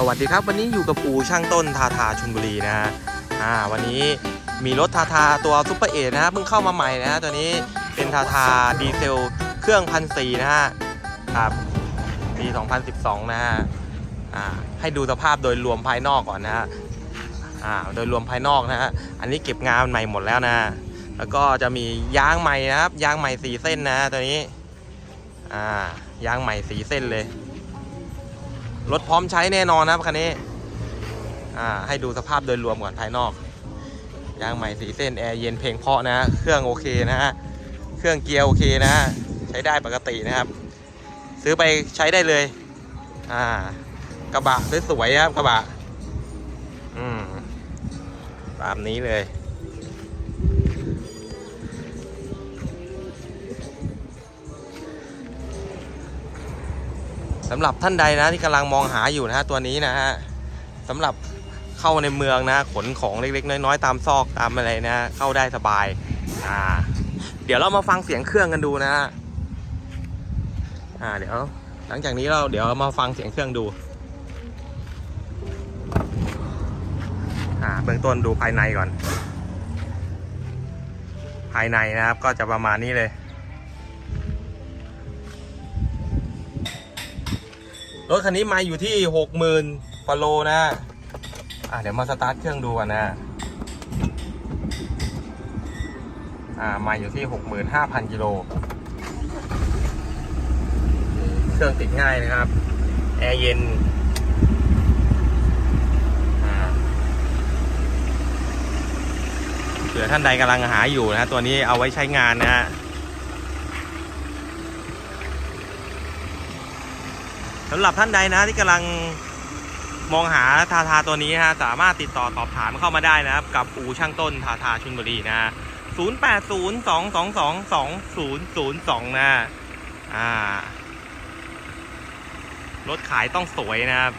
สวัสดีครับ วันนี้อยู่กับอู่ช่างต้นทาทาชลบุรีนะฮะอ่าวันนี้มีรถทาทาตัวซุปเปอร์เอทนะฮะเพิ่งเข้ามาใหม่นะฮะตัวนี้เป็นทาทาดีเซลเครื่องพันสี่นะฮะครับปี 2012 นะฮะอ่าให้ดูสภาพโดยรวมภายนอกก่อนนะฮะอ่าโดยรวมภายนอกนะฮะอันนี้เก็บงานใหม่หมดแล้วนะ แล้วก็จะมียางใหม่นะครับยางใหม่สีเส้นนะฮะตัวนี้อ่ายางใหม่สีเส้นเลย รถพร้อมใช้แน่นอนนะครับคันนี้ อ่า ให้ดูสภาพโดยรวมก่อนภายนอก ยางใหม่สีเส้นแอร์เย็นเพลงเพาะนะ เครื่องโอเคนะฮะ เครื่องเกียร์โอเคนะฮะ ใช้ได้ปกตินะครับ ซื้อไปใช้ได้เลย อ่า กระบะสวยๆครับกระบะ อืม ตามนี้เลย สำหรับท่านใดนะที่กำลังมองหาอยู่นะฮะตัวนี้นะฮะสำหรับเข้าในเมืองนะ ขนของเล็กๆ น้อยๆ ตามซอกตามอะไรนะ เข้าได้สบายอ่าเดี๋ยวเรามาฟังเสียงเครื่องกันดูนะฮะอ่าเดี๋ยว หลังจากนี้เราเดี๋ยวมาฟังเสียงเครื่องดูอ่าเบื้องต้นดูภายในก่อน ภายในนะครับก็จะประมาณนี้เลย รถคันนี้มาอยู่ที่หกหมื่นกว่าโลนะ อะเดี๋ยวมาสตาร์ทเครื่องดูกันนะ อ่ามาอยู่ที่หกหมื่นห้าพันกิโล เครื่องติดง่ายนะครับ แอร์เย็นเผื่อท่านใดกำลังหาอยู่นะตัวนี้เอาไว้ใช้งานนะฮะ สำหรับท่านใดนะที่กำลังมองหาทาทาตัวนี้ฮะสามารถติดต่อสอบถามเข้ามาได้นะครับ กับอูช่างต้นทาทาชุนบุรีนะ0 8 0 2 2 2 2 0 0 2 นะ อ่ารถขายต้องสวยนะครับ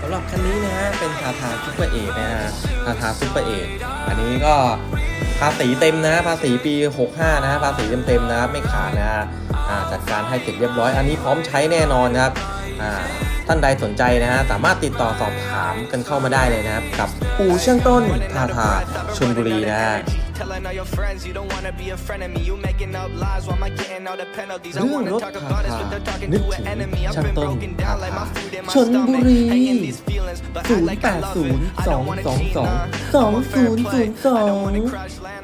สำหรับคันนี้นะฮะเป็นทาทาซุปเปอร์เอนะฮะทาทาซุปเปอร์เออันนี้ก็ภาษีเต็มนะภาษีปี 65 นะภาษีเต็มๆนะครับไม่ขาดนะ จัดการให้เสร็จเรียบร้อย อันนี้พร้อมใช้แน่นอนนะครับอ่าท่านใดสนใจนะฮะสามารถติดต่อสอบถามกันเข้ามาได้เลยนะครับ กับอู่เช่างต้นทาทาชลบุรีนะฮะ Telling all your friends you don't wanna be a friend of me. You making up lies while I'm getting all the penalties. I เรื่อง wanna รถ talk ทา about this, ทา but they're talking นึก to ถึ an ง enemy. I've ช่าง been ต้น broken ทา down like ทา my food in my ชนบุ stomach. รี Hanging these feelings, but I like I love it. I don't wanna cheat, nah. I don't wanna 0802200220